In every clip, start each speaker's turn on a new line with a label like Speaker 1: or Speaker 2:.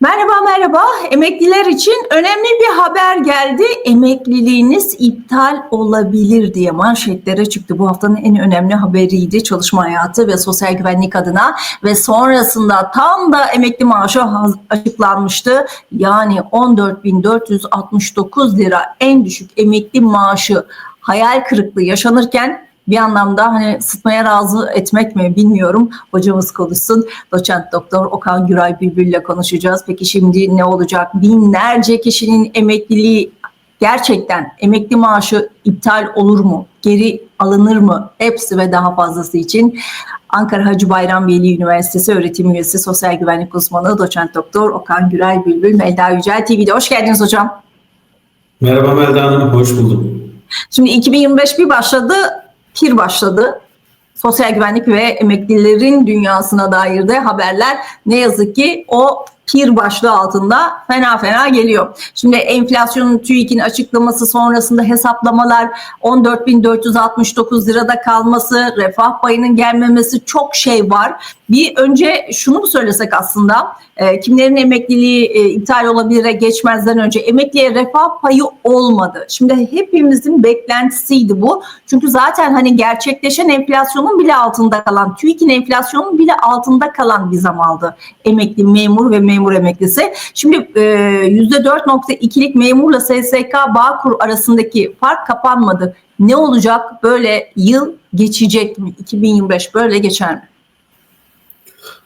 Speaker 1: Merhaba merhaba. Emekliler için önemli bir haber geldi. Emekliliğiniz iptal olabilir diye manşetlere çıktı. Bu haftanın en önemli haberiydi çalışma hayatı ve sosyal güvenlik adına ve sonrasında tam da emekli maaşı açıklanmıştı. Yani 14.469 lira en düşük emekli maaşı hayal kırıklığı yaşanırken bir anlamda hani sıtmaya razı etmek mi bilmiyorum. Hocamız konuşsun. Doçent Doktor Okan Güray Bülbül ile konuşacağız. Peki şimdi ne olacak? Binlerce kişinin emekliliği gerçekten emekli maaşı iptal olur mu? Geri alınır mı? Hepsi ve daha fazlası için Ankara Hacı Bayram Veli Üniversitesi öğretim üyesi sosyal güvenlik uzmanı doçent doktor Okan Güray Bülbül Melda Yücel TV'de. Hoş geldiniz hocam.
Speaker 2: Merhaba Melda Hanım, hoş buldum.
Speaker 1: Şimdi 2025 bir başladı, pir başladı. Sosyal güvenlik ve emeklilerin dünyasına dair de haberler ne yazık ki o pir başlığı altında fena fena geliyor. Şimdi enflasyonun TÜİK'in açıklaması sonrasında hesaplamalar 14.469 lirada kalması, refah payının gelmemesi çok şey var. Bir önce şunu mu söylesek aslında e, kimlerin emekliliği e, iptal olabilire geçmezden önce emekliye refah payı olmadı. Şimdi hepimizin beklentisiydi bu. Çünkü zaten hani gerçekleşen enflasyonun bile altında kalan, TÜİK'in enflasyonun bile altında kalan bir zam aldı emekli memur ve memur emeklisi. Şimdi e, %4.2'lik memurla SSK Bağkur arasındaki fark kapanmadı. Ne olacak? Böyle yıl geçecek mi? 2025 böyle geçer mi?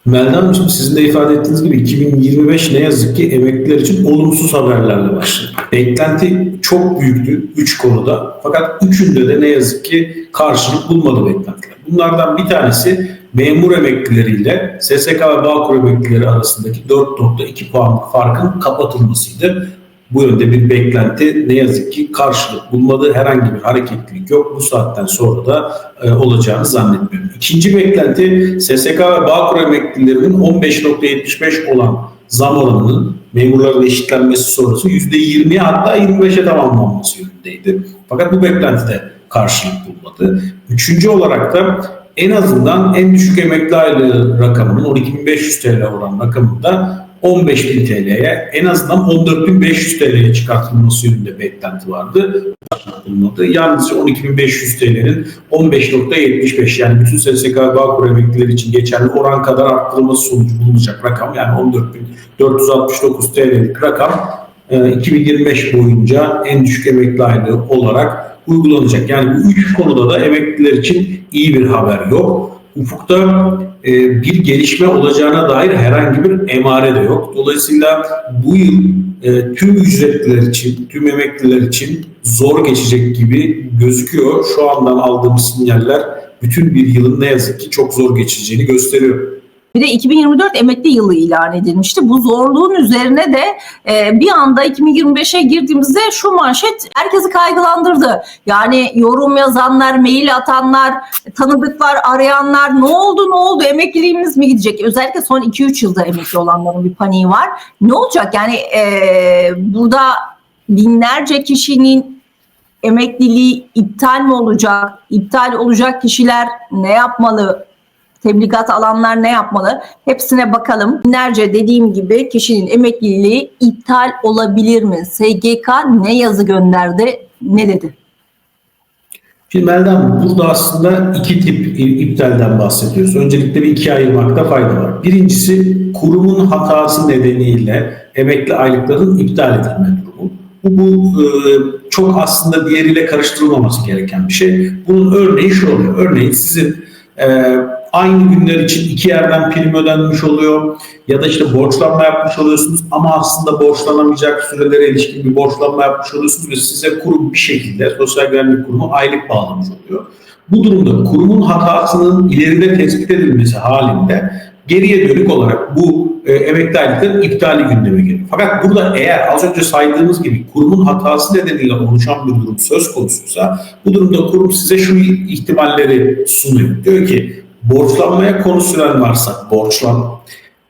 Speaker 2: Melda sizin de ifade ettiğiniz gibi 2025 ne yazık ki emekliler için olumsuz haberlerle başladı. Beklenti çok büyüktü 3 konuda. Fakat üçünde de ne yazık ki karşılık bulmadı beklentiler. Bunlardan bir tanesi memur emeklileriyle SSK ve Bağkur emeklileri arasındaki 4.2 puanlık farkın kapatılmasıydı. Bu yönde bir beklenti ne yazık ki karşılık bulmadı. Herhangi bir hareketlilik yok. Bu saatten sonra da e, olacağını zannetmiyorum. İkinci beklenti SSK ve Bağkur emeklilerinin 15.75 olan zam oranının memurların eşitlenmesi sonrası %20'ye hatta 25'e tamamlanması yönündeydi. Fakat bu beklenti de karşılık bulmadı. Üçüncü olarak da en azından en düşük emekli aylığı rakamının 12.500 TL olan rakamında 15.000 TL'ye en azından 14.500 TL'ye çıkartılması yönünde beklenti vardı. Bulunmadı. Yalnızca 12.500 TL'nin 15.75 yani bütün SSK Bağkur emeklileri için geçerli oran kadar arttırılması sonucu bulunacak rakam yani 14.469 TL'lik rakam 2025 boyunca en düşük emekli aylığı olarak uygulanacak. Yani bu üç konuda da emekliler için iyi bir haber yok. Ufukta e, bir gelişme olacağına dair herhangi bir emare de yok. Dolayısıyla bu yıl e, tüm ücretliler için, tüm emekliler için zor geçecek gibi gözüküyor. Şu andan aldığımız sinyaller bütün bir yılın ne yazık ki çok zor geçeceğini gösteriyor.
Speaker 1: Bir de 2024 emekli yılı ilan edilmişti. Bu zorluğun üzerine de e, bir anda 2025'e girdiğimizde şu manşet herkesi kaygılandırdı. Yani yorum yazanlar, mail atanlar, tanıdıklar, arayanlar ne oldu ne oldu emekliliğimiz mi gidecek? Özellikle son 2-3 yılda emekli olanların bir paniği var. Ne olacak? Yani e, burada binlerce kişinin emekliliği iptal mi olacak? İptal olacak kişiler ne yapmalı? Tebligat alanlar ne yapmalı? Hepsine bakalım. Binlerce dediğim gibi kişinin emekliliği iptal olabilir mi? SGK ne yazı gönderdi? Ne dedi?
Speaker 2: Şimdi Melda Hanım, burada aslında iki tip iptalden bahsediyoruz. Öncelikle bir ikiye ayırmakta fayda var. Birincisi kurumun hatası nedeniyle emekli aylıkların iptal edilme durumu. Bu, bu e, çok aslında diğeriyle karıştırılmaması gereken bir şey. Bunun örneği şu oluyor. Örneğin sizin e, aynı günler için iki yerden prim ödenmiş oluyor ya da işte borçlanma yapmış oluyorsunuz ama aslında borçlanamayacak sürelere ilişkin bir borçlanma yapmış oluyorsunuz ve size kurum bir şekilde sosyal güvenlik kurumu aylık bağlamış oluyor. Bu durumda kurumun hatasının ileride tespit edilmesi halinde geriye dönük olarak bu e, emekli aylıkların iptali gündeme geliyor. Fakat burada eğer az önce saydığımız gibi kurumun hatası nedeniyle oluşan bir durum söz konusuysa bu durumda kurum size şu ihtimalleri sunuyor. Diyor ki borçlanmaya konu süren varsa borçlan,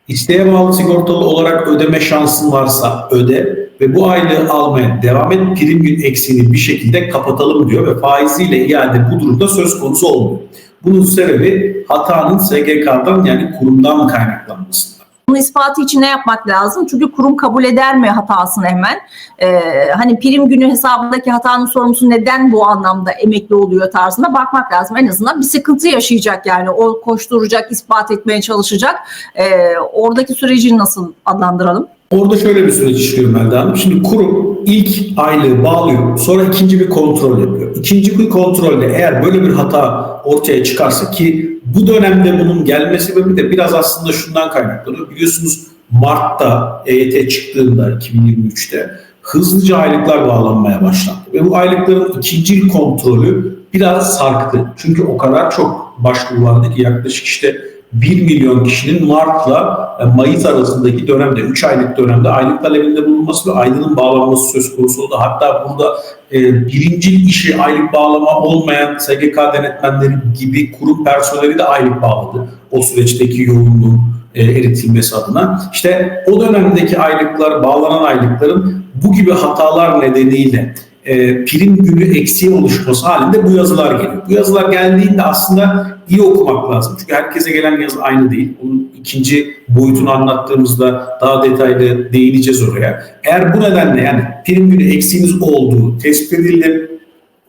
Speaker 2: isteğe bağlı sigortalı olarak ödeme şansın varsa öde ve bu aylığı almaya devam et prim gün eksiğini bir şekilde kapatalım diyor ve faiziyle iade bu durumda söz konusu olmuyor. Bunun sebebi hatanın SGK'dan yani kurumdan kaynaklanmasında.
Speaker 1: Bunun ispatı için ne yapmak lazım? Çünkü kurum kabul eder mi hatasını hemen? Ee, hani prim günü hesabındaki hatanın sorumlusu neden bu anlamda emekli oluyor tarzına bakmak lazım. En azından bir sıkıntı yaşayacak yani. O koşturacak, ispat etmeye çalışacak. Ee, oradaki süreci nasıl adlandıralım?
Speaker 2: Orada şöyle bir süreç işliyor Melda Hanım. Şimdi kurum ilk aylığı bağlıyor. Sonra ikinci bir kontrol yapıyor. İkinci bir kontrolde eğer böyle bir hata ortaya çıkarsa ki bu dönemde bunun gelme sebebi de biraz aslında şundan kaynaklanıyor. Biliyorsunuz Mart'ta EYT çıktığında 2023'te hızlıca aylıklar bağlanmaya başlandı. Ve bu aylıkların ikinci kontrolü biraz sarktı. Çünkü o kadar çok başvuru vardı ki yaklaşık işte 1 milyon kişinin Mart'la e, Mayıs arasındaki dönemde, 3 aylık dönemde aylık talebinde bulunması ve aylığının bağlanması söz konusu oldu. Hatta burada e, birinci işi aylık bağlama olmayan SGK denetmenleri gibi kurum personeli de aylık bağladı. O süreçteki yoğunluğun e, eritilmesi adına. İşte o dönemdeki aylıklar, bağlanan aylıkların bu gibi hatalar nedeniyle e, prim günü eksiği oluşması halinde bu yazılar geliyor. Bu yazılar geldiğinde aslında iyi okumak lazım. Çünkü herkese gelen yazı aynı değil. Onun ikinci boyutunu anlattığımızda daha detaylı değineceğiz oraya. Eğer bu nedenle yani prim günü eksiğiniz olduğu tespit edildi,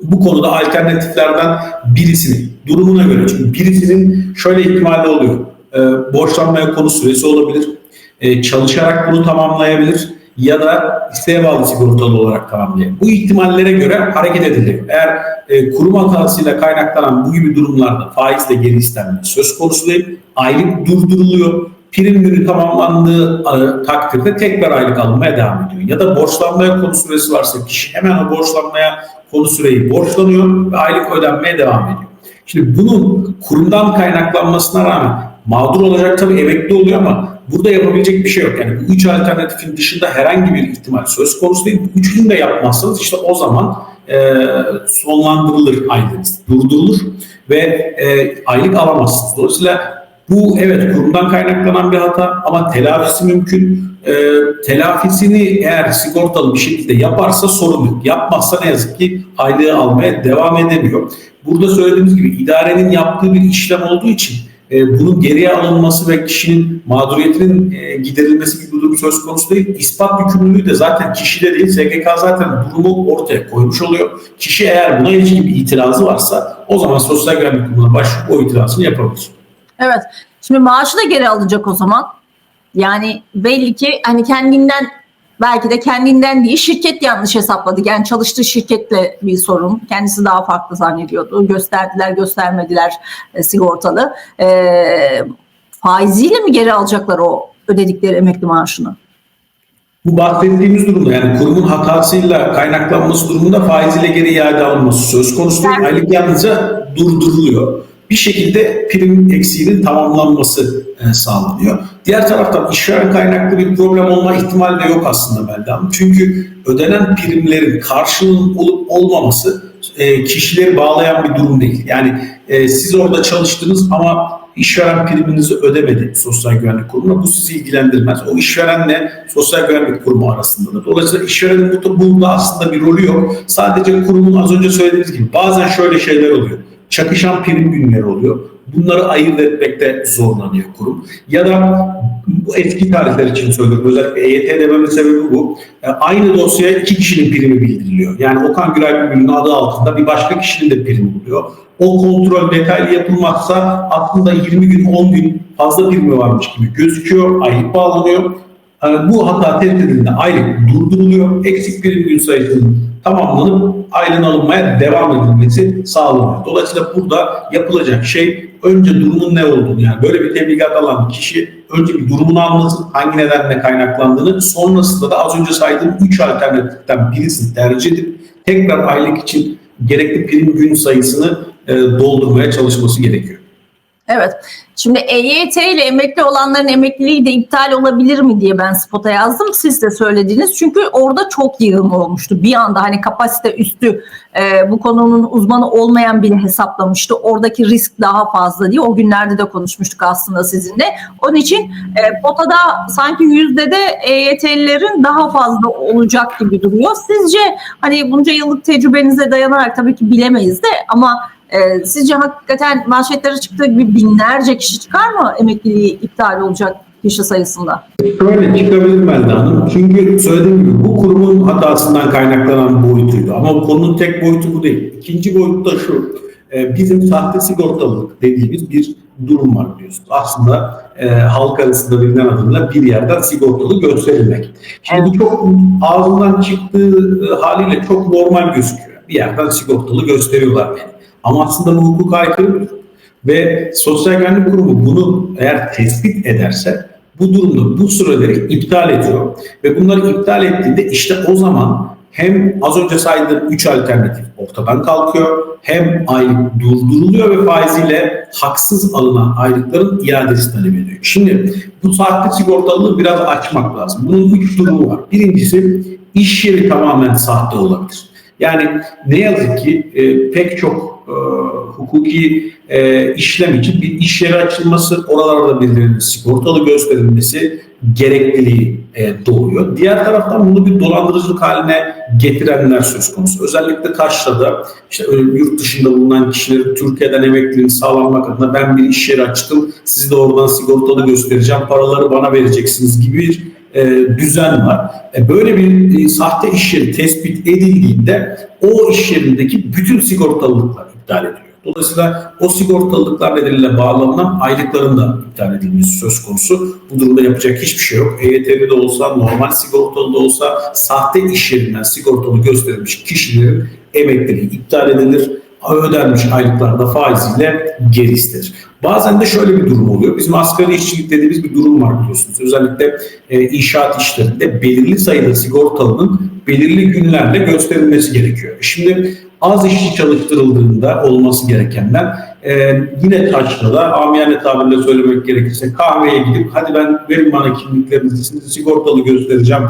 Speaker 2: bu konuda alternatiflerden birisini durumuna göre çünkü birisinin şöyle ihtimali oluyor. E, borçlanmaya konu süresi olabilir. E, çalışarak bunu tamamlayabilir ya da isteğe bağlı sigortalı olarak tamamlayabilir. Bu ihtimallere göre hareket edilir. Eğer e, kurum hatasıyla kaynaklanan bu gibi durumlarda faizle geri istenme söz konusu değil, aylık durduruluyor. Prim günü tamamlandığı e, takdirde tekrar aylık alınmaya devam ediyor. Ya da borçlanmaya konu süresi varsa kişi hemen o borçlanmaya konu süreyi borçlanıyor ve aylık ödenmeye devam ediyor. Şimdi bunun kurumdan kaynaklanmasına rağmen mağdur olacak tabii emekli oluyor ama burada yapabilecek bir şey yok. Yani bu üç alternatifin dışında herhangi bir ihtimal söz konusu değil. Bu üçünü de yapmazsanız işte o zaman e, sonlandırılır aylığınız, durdurulur ve e, aylık alamazsınız. Dolayısıyla bu evet kurumdan kaynaklanan bir hata ama telafisi mümkün. E, telafisini eğer sigortalı bir şekilde yaparsa sorun yok. Yapmazsa ne yazık ki aylığı almaya devam edemiyor. Burada söylediğimiz gibi idarenin yaptığı bir işlem olduğu için e, bunun geriye alınması ve kişinin mağduriyetinin e, giderilmesi gibi bir durum söz konusu değil. İspat yükümlülüğü de zaten kişide değil. SGK zaten durumu ortaya koymuş oluyor. Kişi eğer buna ilişkin bir itirazı varsa o zaman sosyal güvenlik kurumuna başvurup o itirazını yapabilir.
Speaker 1: Evet. Şimdi maaşı da geri alacak o zaman. Yani belli ki hani kendinden belki de kendinden değil şirket yanlış hesapladı. Yani çalıştığı şirketle bir sorun. Kendisi daha farklı zannediyordu. Gösterdiler göstermediler e, sigortalı. E, faiziyle mi geri alacaklar o ödedikleri emekli maaşını?
Speaker 2: Bu bahsettiğimiz durumda yani kurumun hatasıyla kaynaklanması durumunda faiziyle geri iade alınması söz konusu değil. Aylık yalnızca durduruluyor. Bir şekilde prim eksiğinin tamamlanması e, sağlanıyor. Diğer taraftan işveren kaynaklı bir problem olma ihtimali de yok aslında Melda Hanım. Çünkü ödenen primlerin karşılığının olup olmaması e, kişileri bağlayan bir durum değil. Yani e, siz orada çalıştınız ama işveren priminizi ödemedi Sosyal Güvenlik Kurumu'na. Bu sizi ilgilendirmez. O işverenle Sosyal Güvenlik Kurumu arasındadır. Dolayısıyla işverenin burada, aslında bir rolü yok. Sadece kurumun az önce söylediğiniz gibi bazen şöyle şeyler oluyor. Çakışan prim günleri oluyor. Bunları ayırt etmekte zorlanıyor kurum. Ya da bu eski tarihler için söylüyorum. Özellikle EYT dememin sebebi bu. E, Aynı dosyaya iki kişinin primi bildiriliyor. Yani Okan Güray Bülbül'ün adı altında bir başka kişinin de primi oluyor. O kontrol detaylı yapılmazsa aslında 20 gün 10 gün fazla primi varmış gibi gözüküyor. Aylık bağlanıyor. Yani bu hata tespit edildiğinde aylık durduruluyor. Eksik prim gün sayısının tamamlanıp aylığın alınmaya devam edilmesi sağlanıyor. Dolayısıyla burada yapılacak şey önce durumun ne olduğunu yani böyle bir tebligat alan kişi önce bir durumunu anlasın, hangi nedenle kaynaklandığını, sonrasında da az önce saydığım 3 alternatiften birisini tercih edip tekrar aylık için gerekli prim gün sayısını e, doldurmaya çalışması gerekiyor.
Speaker 1: Evet. Şimdi EYT ile emekli olanların emekliliği de iptal olabilir mi diye ben spota yazdım. Siz de söylediniz. Çünkü orada çok yığın olmuştu. Bir anda hani kapasite üstü e, bu konunun uzmanı olmayan bile hesaplamıştı. Oradaki risk daha fazla diye. O günlerde de konuşmuştuk aslında sizinle. Onun için e, potada sanki yüzde de EYT'lilerin daha fazla olacak gibi duruyor. Sizce hani bunca yıllık tecrübenize dayanarak tabii ki bilemeyiz de ama ee, sizce hakikaten manşetlere çıktığı gibi binlerce kişi çıkar mı emekliliği iptal olacak kişi sayısında?
Speaker 2: Şöyle çıkabilir Melda Hanım. Çünkü söylediğim gibi bu kurumun hatasından kaynaklanan boyutuydu. Ama bu konunun tek boyutu bu değil. İkinci boyutu da şu. e, Bizim sahte sigortalılık dediğimiz bir durum var biliyorsunuz. Aslında e, halk arasında bilinen adıyla bir yerden sigortalı gösterilmek. Şimdi bu çok ağzından çıktığı e, haliyle çok normal gözüküyor. Bir yerden sigortalı gösteriyorlar beni. Ama aslında bu hukuka aykırı. Ve Sosyal Güvenlik Kurumu bunu eğer tespit ederse bu durumda bu süreleri iptal ediyor. Ve bunları iptal ettiğinde işte o zaman hem az önce saydığım 3 alternatif ortadan kalkıyor hem aylık durduruluyor ve faiziyle haksız alınan aylıkların iadesi talep ediyor. Şimdi bu sahte sigortalılığı biraz açmak lazım. Bunun 3 durumu var. Birincisi iş yeri tamamen sahte olabilir. Yani ne yazık ki e, pek çok e, hukuki e, işlem için bir iş yeri açılması, oralarda birilerinin sigortalı gösterilmesi gerekliliği e, doğuyor. Diğer taraftan bunu bir dolandırıcılık haline getirenler söz konusu. Özellikle Kaşra'da işte yurt dışında bulunan kişilerin Türkiye'den emekliliğini sağlamak adına ben bir iş yeri açtım, sizi de oradan sigortalı göstereceğim, paraları bana vereceksiniz gibi bir e, düzen var. E, böyle bir e, sahte iş yeri tespit edildiğinde o iş yerindeki bütün sigortalılıklar iptal ediliyor. Dolayısıyla o sigortalılıklar nedeniyle bağlanan aylıkların da iptal edilmesi söz konusu. Bu durumda yapacak hiçbir şey yok. EYT'li de olsa, normal sigortalı da olsa sahte iş yerinden sigortalı gösterilmiş kişilerin emekliliği iptal edilir. Ödenmiş aylıklar da faiziyle geri istenir. Bazen de şöyle bir durum oluyor. Bizim asgari işçilik dediğimiz bir durum var biliyorsunuz. Özellikle e, inşaat işlerinde belirli sayıda sigortalının belirli günlerle gösterilmesi gerekiyor. Şimdi az işçi çalıştırıldığında olması gerekenler e, yine taşla da amiyane tabirle söylemek gerekirse kahveye gidip hadi ben verin bana kimliklerinizi sizi sigortalı göstereceğim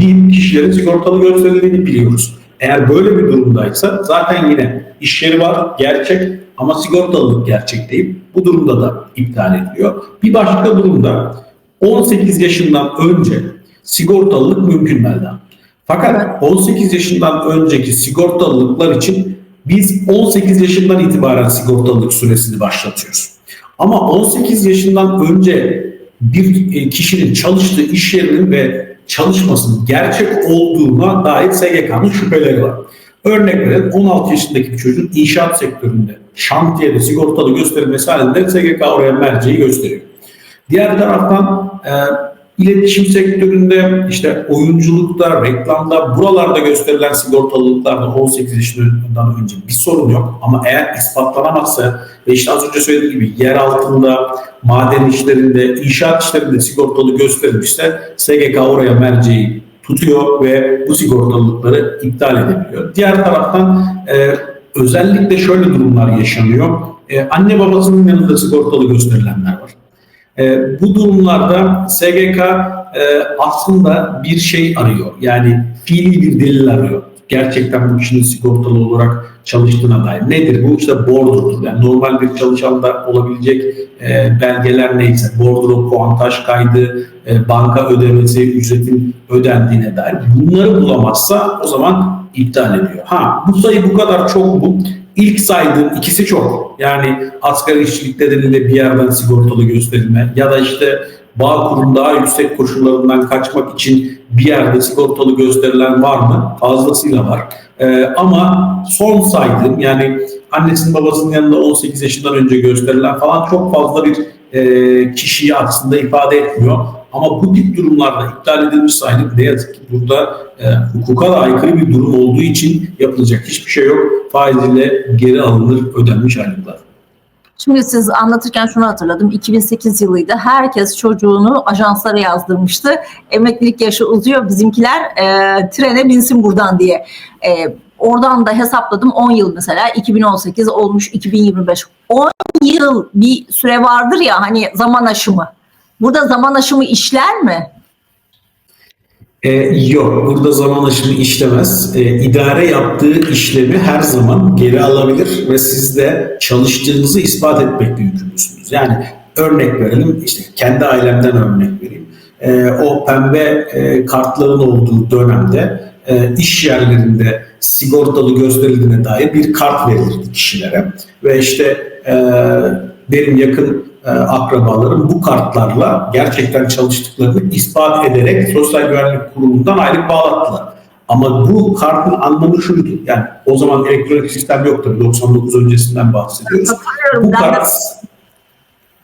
Speaker 2: deyip kişilerin sigortalı gösterildiğini biliyoruz. Eğer böyle bir durumdaysa zaten yine iş yeri var gerçek ama sigortalılık gerçek değil. Bu durumda da iptal ediliyor. Bir başka durumda 18 yaşından önce sigortalılık mümkün Melda. Fakat 18 yaşından önceki sigortalılıklar için biz 18 yaşından itibaren sigortalılık süresini başlatıyoruz. Ama 18 yaşından önce bir e, kişinin çalıştığı iş yerinin ve çalışmasının gerçek olduğuna dair SGK'nın şüpheleri var. Örnek verelim 16 yaşındaki bir çocuğun inşaat sektöründe şantiyede sigortalı gösterilmesi halinde SGK oraya merceği gösteriyor. Diğer taraftan e, iletişim sektöründe işte oyunculukta, reklamda buralarda gösterilen sigortalılıklarda 18 yaşından önce bir sorun yok. Ama eğer ispatlanamazsa ve işte az önce söylediğim gibi yer altında, maden işlerinde, inşaat işlerinde sigortalı gösterilmişse SGK oraya merceği tutuyor ve bu sigortalılıkları iptal edebiliyor. Diğer taraftan e, özellikle şöyle durumlar yaşanıyor. E, anne babasının yanında sigortalı gösterilenler var. E, bu durumlarda SGK e, aslında bir şey arıyor. Yani fiili bir delil arıyor. Gerçekten bu kişinin sigortalı olarak çalıştığına dair. Nedir bu? İşte bordrodur. Yani normal bir çalışanda olabilecek e, belgeler neyse, bordro, puantaj kaydı, e, banka ödemesi, ücretin ödendiğine dair. Bunları bulamazsa o zaman iptal ediyor. Ha bu sayı bu kadar çok mu? İlk saydığım ikisi çok. Yani asgari işçilik nedeniyle bir yerden sigortalı gösterilme ya da işte bağ kurum daha yüksek koşullarından kaçmak için bir yerde sigortalı gösterilen var mı? Fazlasıyla var. Ee, ama son saydığım yani annesinin babasının yanında 18 yaşından önce gösterilen falan çok fazla bir e, kişiyi aslında ifade etmiyor. Ama bu tip durumlarda iptal edilmiş sayılık ne yazık ki burada e, hukuka da aykırı bir durum olduğu için yapılacak hiçbir şey yok. Faiziyle geri alınır ödenmiş aylıklar.
Speaker 1: Şimdi siz anlatırken şunu hatırladım. 2008 yılıydı. Herkes çocuğunu ajanslara yazdırmıştı. Emeklilik yaşı uzuyor. Bizimkiler e, trene binsin buradan diye. E, oradan da hesapladım 10 yıl mesela. 2018 olmuş 2025. 10 yıl bir süre vardır ya hani zaman aşımı. Burada zaman aşımı işler mi?
Speaker 2: E, yok, burada zaman aşımı işlemez. E, idare yaptığı işlemi her zaman geri alabilir ve siz de çalıştığınızı ispat etmekle yükümlüsünüz. Yani örnek verelim, işte kendi ailemden örnek vereyim. E, o pembe e, kartların olduğu dönemde e, iş yerlerinde sigortalı gösterildiğine dair bir kart verilirdi kişilere. Ve işte e, benim yakın e, akrabaların bu kartlarla gerçekten çalıştıklarını ispat ederek Sosyal Güvenlik Kurumu'ndan aylık bağlattılar. Ama bu kartın anlamı şuydu. Yani o zaman elektronik sistem yoktu. 99 öncesinden bahsediyoruz. Bu kart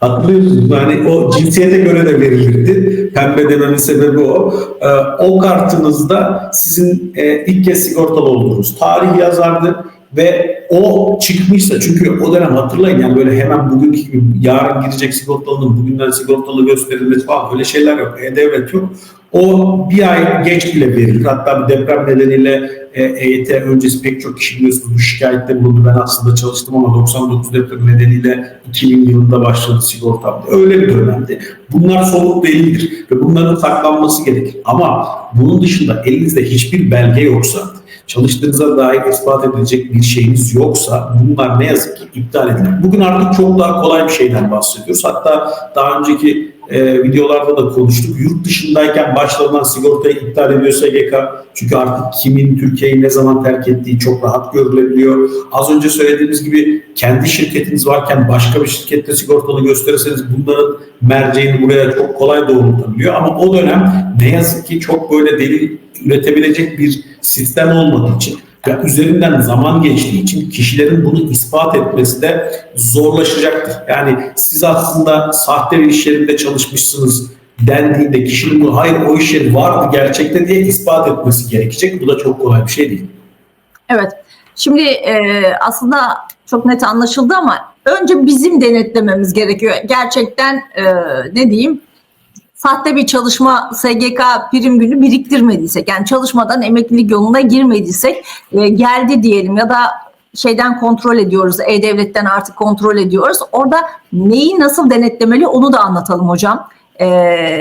Speaker 2: Hatırlıyorsunuz yani o cinsiyete göre de verilirdi. Pembe dememin sebebi o. Ee, o kartınızda sizin e, ilk kez sigortalı olduğunuz tarih yazardı ve o çıkmışsa çünkü o dönem hatırlayın yani böyle hemen bugünkü yarın girecek sigortalının bugünden sigortalı gösterilmesi falan öyle şeyler yok. E-Devlet yok. O bir ay geç bile verilir. Hatta bir deprem nedeniyle e, EYT öncesi pek çok kişi biliyorsunuz bu şikayette bulundu. Ben aslında çalıştım ama 99 deprem nedeniyle 2000 yılında başladı sigortam. Öyle bir dönemdi. Bunlar somut değildir ve bunların saklanması gerekir. Ama bunun dışında elinizde hiçbir belge yoksa, çalıştığınıza dair ispat edilecek bir şeyiniz yoksa bunlar ne yazık ki iptal edilir. Bugün artık çok daha kolay bir şeyden bahsediyoruz. Hatta daha önceki e, videolarda da konuştuk. Yurt dışındayken başlarından sigortayı iptal ediyor SGK. Çünkü artık kimin Türkiye'yi ne zaman terk ettiği çok rahat görülebiliyor. Az önce söylediğimiz gibi kendi şirketiniz varken başka bir şirkette sigortalı gösterirseniz bunların merceğini buraya çok kolay doğrultabiliyor. Ama o dönem ne yazık ki çok böyle delil üretebilecek bir sistem olmadığı için ve üzerinden zaman geçtiği için kişilerin bunu ispat etmesi de zorlaşacaktır. Yani siz aslında sahte bir iş yerinde çalışmışsınız dendiğinde kişinin bu hayır o iş yeri vardı gerçekte diye ispat etmesi gerekecek. Bu da çok kolay bir şey değil.
Speaker 1: Evet. Şimdi e, aslında çok net anlaşıldı ama önce bizim denetlememiz gerekiyor. Gerçekten e, ne diyeyim sahte bir çalışma SGK prim günü biriktirmediysek yani çalışmadan emeklilik yoluna girmediysek e, geldi diyelim ya da şeyden kontrol ediyoruz E-Devlet'ten artık kontrol ediyoruz. Orada neyi nasıl denetlemeli onu da anlatalım hocam. E,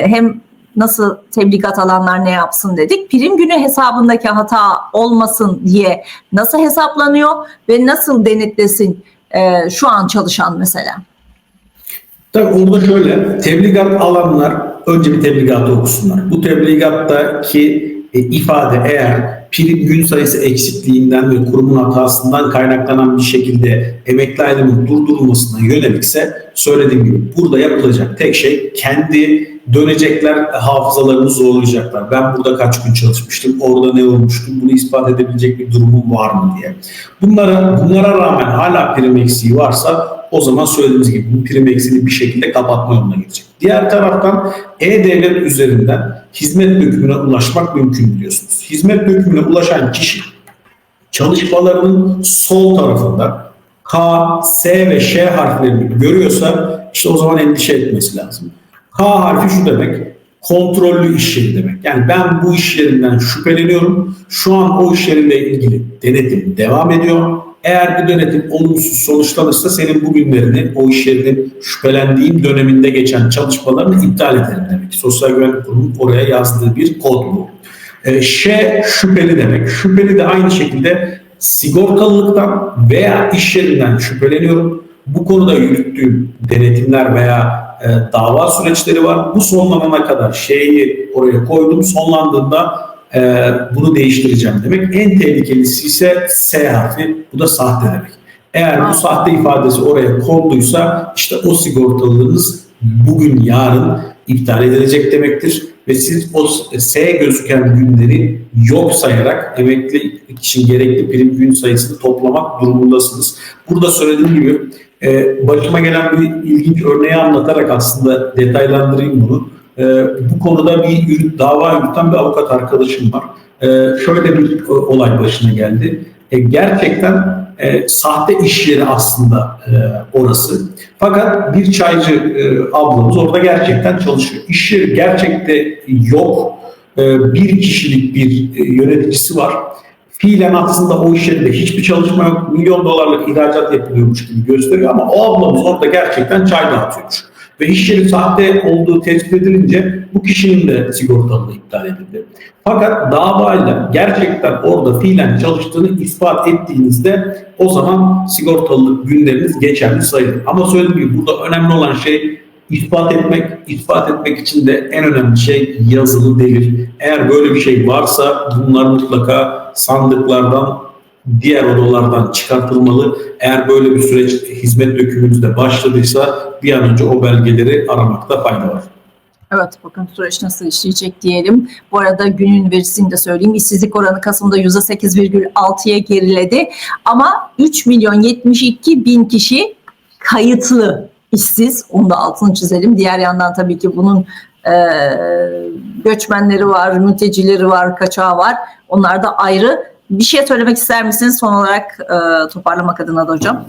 Speaker 1: hem nasıl tebligat alanlar ne yapsın dedik. Prim günü hesabındaki hata olmasın diye nasıl hesaplanıyor ve nasıl denetlesin e, şu an çalışan mesela.
Speaker 2: Tabii orada şöyle tebligat alanlar önce bir tebligatı okusunlar. Bu tebligattaki e, ifade eğer prim gün sayısı eksikliğinden ve kurumun hatasından kaynaklanan bir şekilde emekli aylığının durdurulmasına yönelikse söylediğim gibi burada yapılacak tek şey kendi dönecekler hafızalarını zorlayacaklar. Ben burada kaç gün çalışmıştım, orada ne olmuştu, bunu ispat edebilecek bir durumum var mı diye. Bunlara, bunlara rağmen hala prim eksiği varsa o zaman söylediğimiz gibi bu prim eksiğini bir şekilde kapatma yoluna gidecek. Diğer taraftan E-Devlet üzerinden hizmet dökümüne ulaşmak mümkün biliyorsunuz. Hizmet dökümüne ulaşan kişi çalışmalarının sol tarafında K, S ve Ş harflerini görüyorsa işte o zaman endişe etmesi lazım. K harfi şu demek, kontrollü iş yeri demek. Yani ben bu iş yerinden şüpheleniyorum. Şu an o iş yeriyle ilgili denetim devam ediyor. Eğer bu denetim olumsuz sonuçlanırsa senin bugünlerini o iş yerinin şüphelendiğim döneminde geçen çalışmalarını iptal ederim demek. Sosyal Güvenlik Kurumu'nun oraya yazdığı bir kod bu. E, Ş şüpheli demek. Şüpheli de aynı şekilde sigortalılıktan veya iş yerinden şüpheleniyorum. Bu konuda yürüttüğüm denetimler veya e, dava süreçleri var. Bu sonlanana kadar şeyi oraya koydum. Sonlandığında e, bunu değiştireceğim demek. En tehlikelisi ise S harfi. Bu da sahte demek. Eğer bu sahte ifadesi oraya konduysa işte o sigortalılığınız bugün yarın iptal edilecek demektir. Ve siz o S gözüken günleri yok sayarak emekli için gerekli prim gün sayısını toplamak durumundasınız. Burada söylediğim gibi e, başıma gelen bir ilginç örneği anlatarak aslında detaylandırayım bunu. E, bu konuda bir dava yürüten bir avukat arkadaşım var. E, şöyle bir e, olay başına geldi. E, gerçekten e, sahte iş yeri aslında e, orası. Fakat bir çaycı e, ablamız orada gerçekten çalışıyor. İş yeri gerçekte yok. E, bir kişilik bir e, yöneticisi var. Fiilen aslında o iş yerinde hiçbir çalışma yok. Milyon dolarlık ihracat yapılıyormuş gibi gösteriyor ama o ablamız orada gerçekten çay dağıtıyormuş. Ve iş yeri sahte olduğu tespit edilince bu kişinin de sigortalılığı iptal edildi. Fakat davayla gerçekten orada fiilen çalıştığını ispat ettiğinizde o zaman sigortalılık günleriniz geçerli sayılır. Ama söylediğim gibi burada önemli olan şey ispat etmek. İspat etmek için de en önemli şey yazılı delil. Eğer böyle bir şey varsa bunlar mutlaka sandıklardan diğer odalardan çıkartılmalı. Eğer böyle bir süreç hizmet dökümünüzde başladıysa bir an önce o belgeleri aramakta fayda var.
Speaker 1: Evet bakın süreç nasıl işleyecek diyelim. Bu arada günün verisini de söyleyeyim. İşsizlik oranı Kasım'da %8,6'ya geriledi. Ama 3 milyon 72 bin kişi kayıtlı işsiz. Onu da altını çizelim. Diğer yandan tabii ki bunun e, göçmenleri var, mültecileri var, kaçağı var. Onlar da ayrı. Bir şey söylemek ister misiniz son olarak e, toparlamak adına da hocam?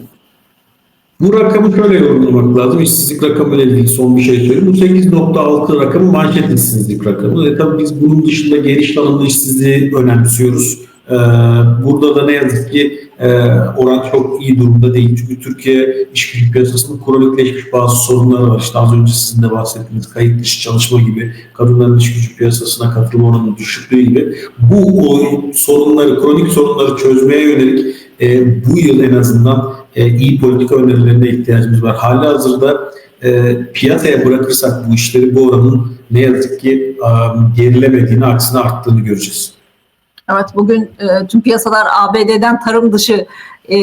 Speaker 2: Bu rakamı şöyle yorumlamak lazım. İşsizlik rakamıyla ilgili son bir şey söyleyeyim. Bu 8.6 rakamı manşet işsizlik rakamı. E tabii biz bunun dışında geniş tanımlı işsizliği önemsiyoruz. Ee, burada da ne yazık ki e, oran çok iyi durumda değil. Çünkü Türkiye iş gücü piyasasında kronikleşmiş bazı sorunları var. İşte az önce sizin de bahsettiğiniz kayıt dışı çalışma gibi, kadınların iş gücü piyasasına katılma oranının düşüklüğü gibi. Bu sorunları, kronik sorunları çözmeye yönelik e, bu yıl en azından e, iyi politika önerilerine ihtiyacımız var. Hali hazırda piyasaya bırakırsak bu işleri bu oranın ne yazık ki e, gerilemediğini, aksine arttığını göreceğiz.
Speaker 1: Evet bugün e, tüm piyasalar ABD'den tarım dışı e,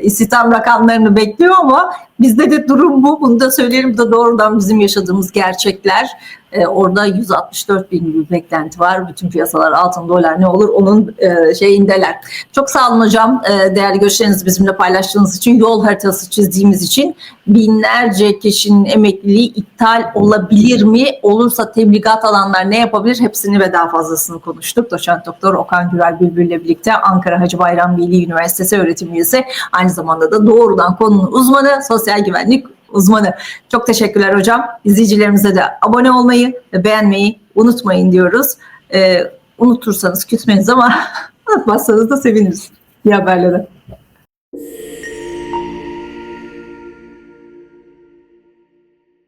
Speaker 1: istihdam rakamlarını bekliyor ama bizde de durum bu. Bunu da söyleyelim de doğrudan bizim yaşadığımız gerçekler. E, orada 164 bin bir beklenti var. Bütün piyasalar altın dolar ne olur onun e, şeyindeler. Çok sağ olun hocam. E, değerli görüşlerinizi bizimle paylaştığınız için, yol haritası çizdiğimiz için binlerce kişinin emekliliği iptal olabilir mi? Olursa tebligat alanlar ne yapabilir? Hepsini ve daha fazlasını konuştuk. Doçent Doktor Okan Gürel Bülbül ile birlikte Ankara Hacı Bayram Veli Üniversitesi öğretim üyesi. Aynı zamanda da doğrudan konunun uzmanı, sosyal güvenlik uzmanı. Çok teşekkürler hocam. İzleyicilerimize de abone olmayı ve beğenmeyi unutmayın diyoruz. Ee, unutursanız küsmeyiz ama unutmazsanız da seviniriz. İyi haberlere.